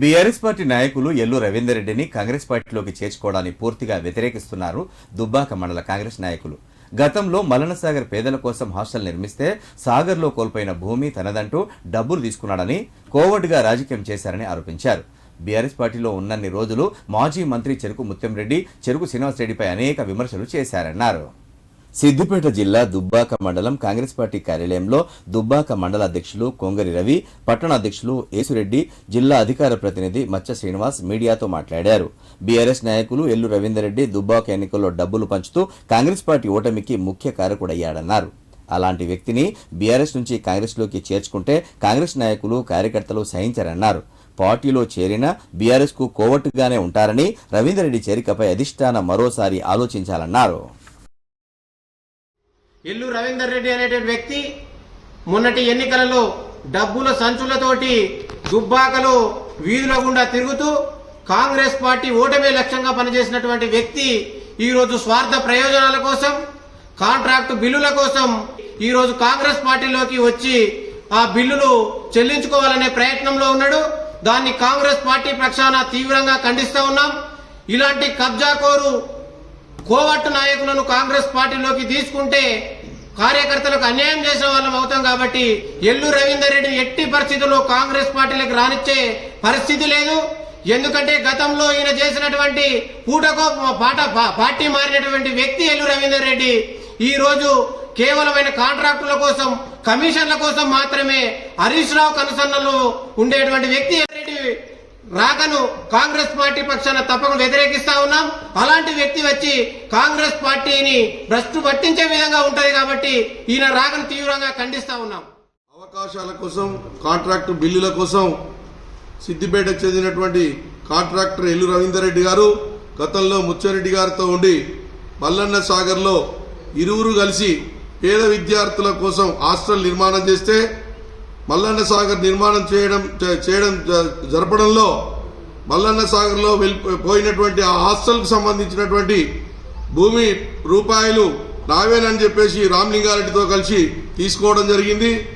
BRS party నాయకులు ఎల్లు రవీందర్ రెడ్డిని కాంగ్రెస్ పార్టీలోకి చేర్చుకోవడాన్ని పూర్తిగా వ్యతిరేకిస్తున్నారు దుబ్బాక మండల కాంగ్రెస్ నాయకులు. గతంలో మలనసాగర్ పేదల కోసం హాస్టల్ నిర్మిస్తే సాగర్లో కోల్పోయిన భూమి తనదంటూ డబ్బులు తీసుకున్నాడని కోవడ్గా రాజకీయం చేశారని ఆరోపించారు. బీఆర్ఎస్ పార్టీలో ఉన్నన్ని రోజులు మాజీ మంత్రి చెరుకు ముత్యంరెడ్డి చెరుకు శ్రీనివాసరెడ్డిపై అనేక విమర్శలు చేశారన్నారు. సిద్దిపేట జిల్లా దుబ్బాక మండలం కాంగ్రెస్ పార్టీ కార్యాలయంలో దుబ్బాక మండల అధ్యక్షులు కొంగరి రవి పట్టణ అధ్యక్షులు యేసురెడ్డి జిల్లా అధికార ప్రతినిధి మచ్చ శ్రీనివాస్ మీడియాతో మాట్లాడారు. బీఆర్ఎస్ నాయకులు ఎల్లు రవీందర్రెడ్డి దుబ్బాక ఎన్నికల్లో డబ్బులు పంచుతూ కాంగ్రెస్ పార్టీ ఓటమికి ముఖ్య కారకుడయ్యాడన్నారు. అలాంటి వ్యక్తిని బీఆర్ఎస్ నుంచి కాంగ్రెస్లోకి చేర్చుకుంటే కాంగ్రెస్ నాయకులు కార్యకర్తలు సహించారన్నారు. పార్టీలో చేరిన బీఆర్ఎస్కు కోవట్టుగానే ఉంటారని రవీందర్రెడ్డి చేరికపై అధిష్టానం మరోసారి ఆలోచించాలన్నారు. ఎల్లు రవీందర్ రెడ్డి అనే వ్యక్తి మొన్నటి ఎన్నికలలో డబ్బుల సంచులతోటి దుబ్బాకలు వీధుల గుండా తిరుగుతూ కాంగ్రెస్ పార్టీ ఓటమే లక్ష్యంగా పనిచేసినటువంటి వ్యక్తి ఈరోజు స్వార్థ ప్రయోజనాల కోసం కాంట్రాక్టు బిల్లుల కోసం ఈరోజు కాంగ్రెస్ పార్టీలోకి వచ్చి ఆ బిల్లులు చెల్లించుకోవాలనే ప్రయత్నంలో ఉన్నాడు. దాన్ని కాంగ్రెస్ పార్టీ పక్షాన తీవ్రంగా ఖండిస్తా ఉన్నాం. ఇలాంటి కబ్జాకోరు కోవట్టు నాయకులను కాంగ్రెస్ పార్టీలోకి తీసుకుంటే కార్యకర్తలకు అన్యాయం చేసిన వాళ్ళం అవుతాం కాబట్టి ఎల్లు రవీందర్ రెడ్డి ఎట్టి పరిస్థితుల్లో కాంగ్రెస్ పార్టీలకు రానిచ్చే పరిస్థితి లేదు. ఎందుకంటే గతంలో ఈయన చేసినటువంటి పూటకో పాట పార్టీ మారినటువంటి వ్యక్తి ఎల్లు రవీందర్ రెడ్డి ఈ రోజు కేవలమైన కాంట్రాక్టుల కోసం కమిషన్ల కోసం మాత్రమే హరీష్ రావు కనుసన్నలు ఉండేటువంటి వ్యక్తి రాకను కాంగ్రెస్ పార్టీ పక్షాన తప్పక వ్యతిరేకిస్తా ఉన్నాం. అలాంటి వ్యక్తి వచ్చి కాంగ్రెస్ పార్టీని భ్రష్టు పట్టించే విధంగా ఉంటది కాబట్టి ఈయన రాకను తీవ్రంగా ఖండిస్తా ఉన్నాం. అవకాశాల కోసం కాంట్రాక్టు బిల్లుల కోసం సిద్దిపేటకు చెందినటువంటి కాంట్రాక్టర్ ఎల్లు రవీందర్ రెడ్డి గారు గతంలో ముచ్చారెడ్డి గారితో ఉండి మల్లన్న సాగర్లో ఇరువురు కలిసి పేద విద్యార్థుల కోసం హాస్టల్ నిర్మాణం చేస్తే మల్లన్న సాగర్ నిర్మాణం చేయడం చేయడం జ- జరపడంలో మల్లన్న సాగర్లో వెళ్ళి పోయినటువంటి ఆ హాస్టల్కు సంబంధించినటువంటి భూమి రూపాయలు నావేనని చెప్పేసి రామ్లింగారెడ్డితో కలిసి తీసుకోవడం జరిగింది.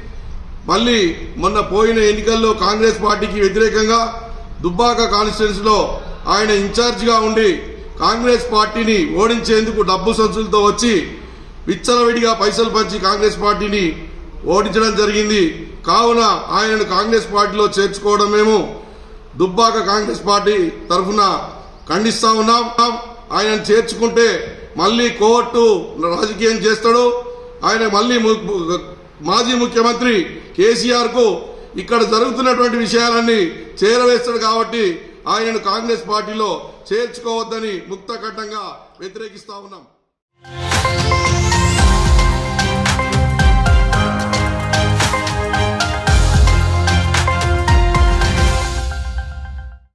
మళ్ళీ మొన్న పోయిన ఎన్నికల్లో కాంగ్రెస్ పార్టీకి వ్యతిరేకంగా దుబ్బాక కాన్స్టిట్యున్సీలో ఆయన ఇన్ఛార్జిగా ఉండి కాంగ్రెస్ పార్టీని ఓడించేందుకు డబ్బు సంచులతో వచ్చి విచ్చలవిడిగా పైసలు పంచి కాంగ్రెస్ పార్టీని ఓడించడం జరిగింది. కావున ఆయనను కాంగ్రెస్ పార్టీలో చేర్చుకోవడం మేము దుబ్బాక కాంగ్రెస్ పార్టీ తరఫున ఖండిస్తా ఉన్నాం. ఆయనను చేర్చుకుంటే మళ్ళీ కోర్టు రాజకీయం చేస్తాడు. ఆయన మళ్ళీ మాజీ ముఖ్యమంత్రి కేసీఆర్కు ఇక్కడ జరుగుతున్నటువంటి విషయాలన్నీ చేరవేస్తాడు కాబట్టి ఆయనను కాంగ్రెస్ పార్టీలో చేర్చుకోవద్దని ముక్తకంఠంగా వ్యతిరేకిస్తా ఉన్నాం.